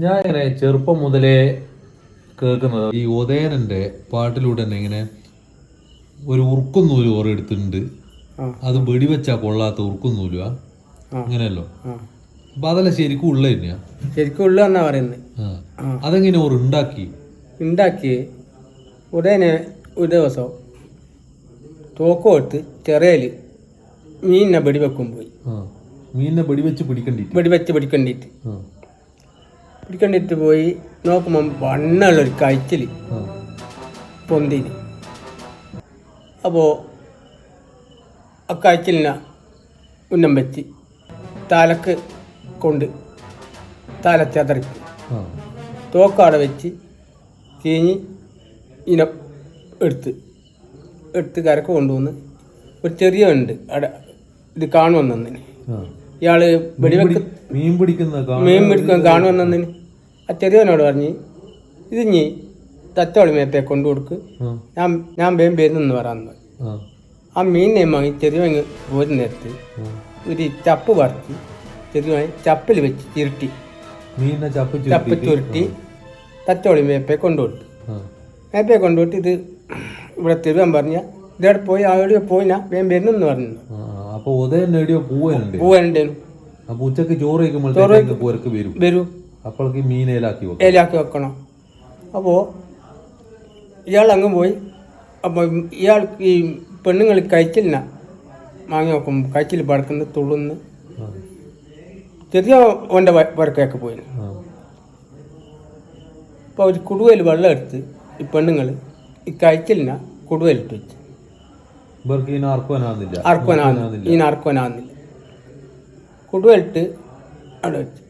ഞാൻ ഇങ്ങനെ ചെറുപ്പം മുതലേ കേൾക്കുന്നത് ഈ ഉദയനന്റെ പാട്ടിലൂടെ തന്നെ ഇങ്ങനെ ഒരു ഉറുക്കും നൂൽ ഓരോ എടുത്തിട്ടുണ്ട് അത് വെടിവെച്ചാ കൊള്ളാത്ത ഉറുക്കും നൂലുവാ. ആ. അങ്ങനെയല്ലോ അപ്പൊ അതല്ല ശരിക്കും ഉള്ള തന്നെയാ? ശരിക്കും ഉള്ളു എന്നാ പറയുന്നത്. അതെങ്ങനെ ഓർ ഉണ്ടാക്കി? ഉണ്ടാക്കി ഉടനെ ഒരു ദിവസം തോക്കോട്ട് ചെറിയൽ മീനിനെ വെടിവെക്കും പോയി. മീനിനെ വെടിവെച്ച് പിടിക്കണ്ടിട്ട് വെടിവെച്ച് പിടിക്കണ്ടിട്ട്. പിടിക്കണ്ടിട്ട് പോയി നോക്കുമ്പം വണ്ണുള്ളൊരു കഴിച്ചിൽ. പൊന്തിന് അപ്പോൾ ആ കഴിച്ചിലിനെ ഉന്നം വെച്ച് തലക്ക് കൊണ്ട് തല ചതറിക്ക്. തോക്കാടെ വെച്ച് കീഞ്ഞ് ഇനം എടുത്ത് എടുത്ത് കരക്ക് കൊണ്ടുവന്ന് ഒരു ചെറിയ ഉണ്ട് അവിടെ ഇത് കാണുമെന്നതിന് ആ. ഇയാൾ വെടിവെക്ക് മീൻ പിടിക്കുന്ന മീൻ പിടിക്കുന്ന കാണുമെന്നതിന് ആ ചെറിയവനോട് പറഞ്ഞ് ഇത് നീ തത്തോളി മേത്തെ കൊണ്ടു കൊടുക്ക് ഞാൻ ഞാൻ വേം വരുന്നെന്ന് പറയാന്ന് പറഞ്ഞു. ആ. ആ മീനിനെ വാങ്ങി ചെറിയവൻ ഒരു നേരത്ത് ആ. ഒരു ചപ്പ് പറത്തി ചെറിയവൻ ചപ്പിൽ വെച്ച് ചിരുട്ടി മീനിനെ ചപ്പ് ചപ്പ് ചുരുട്ടി തത്തോളി മേപ്പെ കൊണ്ടുപോട്ട് ആ. മേപ്പെ കൊണ്ടുപോട്ട് ഇത് ഇവിടെ തിരുവൻ പറഞ്ഞ ഇതവിടെ പോയി അവിടെ പോയിനാ വേം വരുന്നെന്ന് പറഞ്ഞു ആ. അപ്പൊ ഉദയൻ നേടിയോ പൂവനുണ്ട് പൂവനുണ്ട് അപ്പൊ ഉച്ചയ്ക്ക് ചോറ് കഴിക്കുമ്പോഴത്തേക്ക് പോരക്ക് വരും. വരൂ. അപ്പോഴേക്ക് മീൻ ഏലാക്കി വെക്കും. ഏലാക്കി വെക്കണം. അപ്പോൾ ഇയാൾ അങ്ങ് പോയി. അപ്പോൾ ഇയാൾക്ക് ഈ പെണ്ണുങ്ങൾ കഴിച്ചില്ല വാങ്ങി നോക്കും കഴിച്ചിൽ പടക്കുന്ന തുള്ളുന്ന്. ചെറിയ ഓന്റെ വരക്കൊക്കെ പോയി. അപ്പൊ അപ്പോൾ ഒരു കുടുവയിൽ വെള്ളം എടുത്ത് ഈ പെണ്ണുങ്ങൾ ഈ കഴിച്ചില്ല കുടുവയിലിട്ട് വെച്ച്. ആർക്കുവനാകുന്നില്ല ഈ ആർക്കുവനാകുന്നില്ല കുടുവയിലിട്ട് അവിടെ വെച്ച്.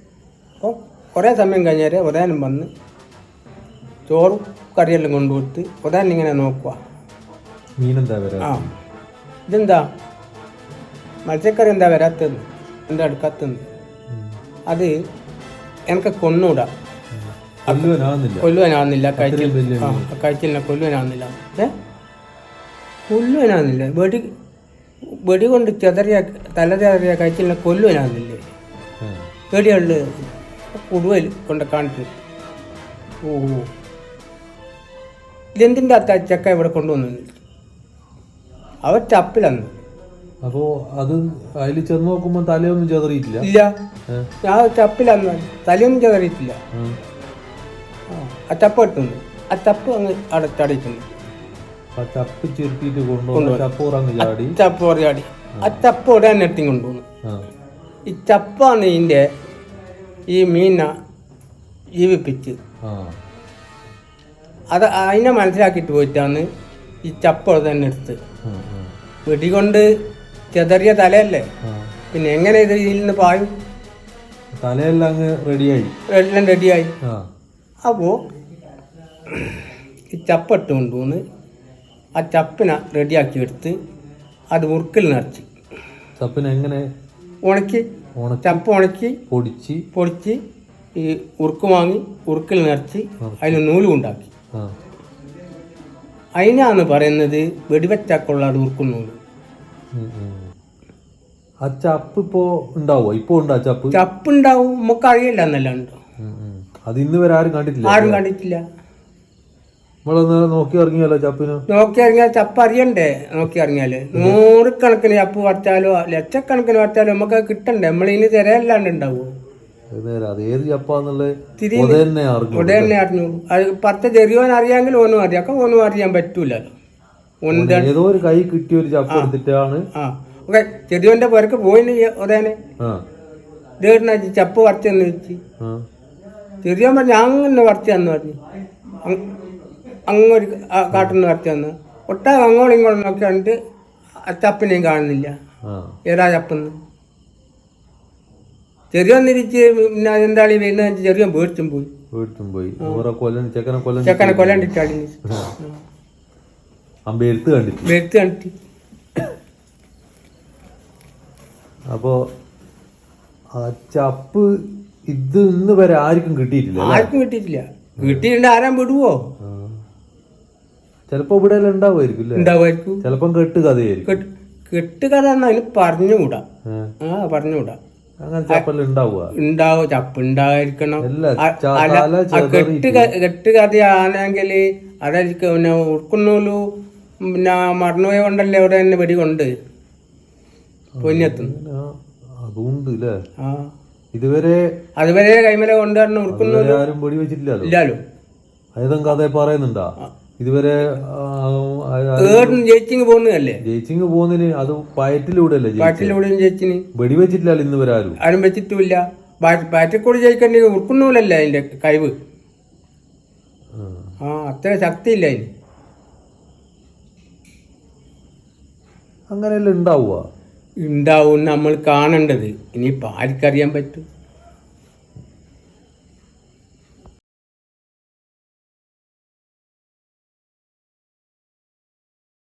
അപ്പോൾ കുറേ സമയം കഴിഞ്ഞാൽ ഉദാനം വന്ന് ചോറും കറിയെല്ലാം കൊണ്ടുകൊടുത്ത് ഉദാനം ഇങ്ങനെ നോക്കുക മീനെന്താ ആ. ഇതെന്താ? മത്സ്യക്കറി എന്താ വരാത്തത് എന്താ എടുക്കാത്തത് അത് എനിക്ക് കൊന്നൂടാ. കൊല്ലുവാനാകുന്നില്ല കഴിച്ചിൽ കഴിച്ചില്ല. കൊല്ലുവാനാകുന്നില്ല ഏ? കൊല്ലുവാനാകുന്നില്ല വെടി വെടി കൊണ്ട് ചെതറിയ തല ചെതറിയ കഴിച്ചില്ല കൊല്ലുവനാകുന്നില്ലേ വെടിയുണ്ട് കുടുവൽ കൊണ്ട് കാണിച്ചു. ഓ. ഇതെന്തിന്റെ അത്ത ചക്ക ഇവിടെ കൊണ്ടുവന്നു അവർ ചപ്പിലന്ന് അപ്പോ അത് അതിൽ ചെന്ന് നോക്കുമ്പോ തലയൊന്നും ചെതറിയിട്ടില്ല? ഇല്ല? ഞാൻ ചപ്പിലന്ന് തലയൊന്നും ചെതറിയിട്ടില്ല. ആ. ചപ്പ് കിട്ടുന്നു ആ ചപ്പ് അങ്ങ് അവിടെ ചടിയിട്ടുണ്ട്. ആ ചപ്പ് ചുരുട്ടിയിട്ട് കൊണ്ടുവന്ന് ചപ്പോറങ്ങ് ചാടി. ചപ്പ് പറയാടി ആ ചപ്പ് ഉടനെ എത്തി കൊണ്ടുപോകുന്നു ഈ ചപ്പാണ് ഇതിന്റെ ഈ മീന ജീവിപ്പിച്ച്. അത് അതിനെ മനസ്സിലാക്കിയിട്ട് പോയിട്ടാണ് ഈ ചപ്പ് തന്നെ എടുത്ത്. വെടികൊണ്ട് ചെതറിയ തലയല്ലേ? പിന്നെ എങ്ങനെ ഇത് ഇതിൽ നിന്ന് പായും? തലയെല്ലാം അങ്ങ് റെഡിയായി. എല്ലാം റെഡിയായി. അപ്പോ അപ്പോൾ ഈ ചപ്പിട്ട് കൊണ്ടുവന്ന് ആ ചപ്പിനെ റെഡിയാക്കി എടുത്ത് അത് ഉറുക്കിൽ നിറച്ച്. ചപ്പിനെ എങ്ങനെ? ഉണക്കി ചപ്പ് ഉണക്കി പൊടിച്ച്. പൊടിച്ച് ഈ ഉറുക്ക് വാങ്ങി ഉറുക്കിൽ നിറച്ച് അതിന് നൂൽ ഉണ്ടാക്കി ആ. അതിനാണ് പറയുന്നത് വെടിവെച്ചാക്കുള്ള ഉറുക്കും നൂൽ. ആ ചപ്പ് ഇപ്പോ ഉണ്ടാവോ ഇപ്പൊ ഉണ്ടാ ചപ്പ്? ചപ്പ് ഉണ്ടാവും. നമുക്ക് അറിയില്ല എന്നല്ലാണ്ട്? ഉം, ഉം. അത് ഇന്ന് വരെ ആരും കണ്ടിട്ടില്ല ആരും കണ്ടിട്ടില്ല. നമ്മളൊന്ന് നോക്കി ഇറങ്ങിയല്ലോ ചപ്പിന്. നോക്കി ഇറങ്ങിയാൽ ചപ്പ് അറിയണ്ടേ? നോക്കി ഇറങ്ങിയാൽ. നൂറുകണക്കിന് ചപ്പ് പറിച്ചാലോ ലക്ഷക്കണക്കിന് വറച്ചാലോ നമുക്ക് കിട്ടണ്ടേ? നമ്മളിനി തിരയല്ലാണ്ട് ഉണ്ടാവും? അത് ഏത് ചപ്പാന്നുള്ളത് അറിഞ്ഞു. അത് പറിച്ച ചെറിയോൻ അറിയാമെങ്കിൽ ഓനും അറിയാം അപ്പൊ ഓനും അറിയാൻ പറ്റൂലല്ലോ. ഏതോ ഒരു കൈ കിട്ടിയ ഒരു ചപ്പ് എടുത്തിട്ടാണ്. ഓക്കെ ചെറിയോന്റെ പുരക്ക് പോയിന് ഉദയനെ? ആ. ഇതേടിന ചപ്പ് പറിച്ചെന്ന് വെച്ച്. ചെറിയോൻ പറഞ്ഞു അങ്ങനെ പറിച്ചെന്ന് പറഞ്ഞു. അങ്ങൊരു കാട്ടിൽ പറിച്ചു വന്നു. ഒട്ടാകെ അങ്ങോട്ടും ഇങ്ങോട്ടും നോക്കി കണ്ടിട്ട് ആ ചപ്പിനെയും കാണുന്നില്ല. ഏതാ ചപ്പെന്ന് ചെറിയ തിരിച്ച് പിന്നെ എന്താളി വരുന്ന ചെറിയ വീഴ്ത്തും പോയി. വീഴ്ത്തും പോയി. ചെക്കനെ കൊല്ലം ചെക്കനെ എഴുത്ത് കണ്ടിട്ട്. വെറുത്ത് കണ്ടിട്ട്. അപ്പോ ആ ചപ്പ് ഇത് ഇന്ന് വരെ ആർക്കും കിട്ടിയിട്ടില്ല? ആർക്കും കിട്ടിയിട്ടില്ല. കിട്ടിയിട്ടുണ്ട് ആരാൻ വിടുവോ. ചിലപ്പോ ഇവിടെ ഉണ്ടാവുമായിരിക്കും അല്ലേ ഉണ്ടാവുമായിരിക്കും. ചിലപ്പം കെട്ട് കഥയായിരിക്കും. കെട്ട് കഥ എന്ന് അതിന് പറഞ്ഞുകൂടാ. ആ പറഞ്ഞുകൂടാ അങ്ങനെ ചപ്പൽ ഉണ്ടാവുക. ഉണ്ടാവും ചപ്പ് ഉണ്ടായിരിക്കണം. അല്ല, ആ- ച- അല്ല, തല ആ കെട്ട്. ക- കെട്ട് കഥയാണെങ്കിൽ അതായിരിക്കും പിന്നെ ഉടുക്കുന്നൂലു പിന്നെ മറന്നുപോയ കൊണ്ടല്ലേ അവിടെ തന്നെ വെടി കൊണ്ട് പൊന്നത്തുന്നു പിന്നെ അതുണ്ട് അല്ലേ ആ. ഇതുവരെ അതുവരെ കൈമല കൊണ്ടുവരണം ഉടുക്കുന്നു ഇതുവരെ ആരും വെടി വെച്ചിട്ടില്ലല്ലോ ഇല്ലാലോ. ഏതും കഥ പറയുന്നുണ്ടാ? ഇതുവരെ ഏട്ടൻ ജയിച്ചിങ് പോകുന്നതല്ലേ ജയിച്ചിങ് പോകുന്നതിന് അത് പയറ്റിലൂടെ അല്ലേ പയറ്റിലൂടെ ജയിച്ചിന്. വെടിവെച്ചിട്ടില്ല ഇന്ന് വരെ ആരും? ആരും വെച്ചിട്ടുമില്ല. പാറ്റക്കൂടി ജയിക്കേണ്ടി ഉടുക്കുന്നൂലല്ലേ അതിന്റെ കഴിവ്? ആ. ആ അത്ര ശക്തിയില്ല അതിന്. അങ്ങനെയല്ല ഉണ്ടാവുക? ഉണ്ടാവും നമ്മൾ കാണേണ്ടത്. ഇനി ആർക്കറിയാൻ പറ്റും?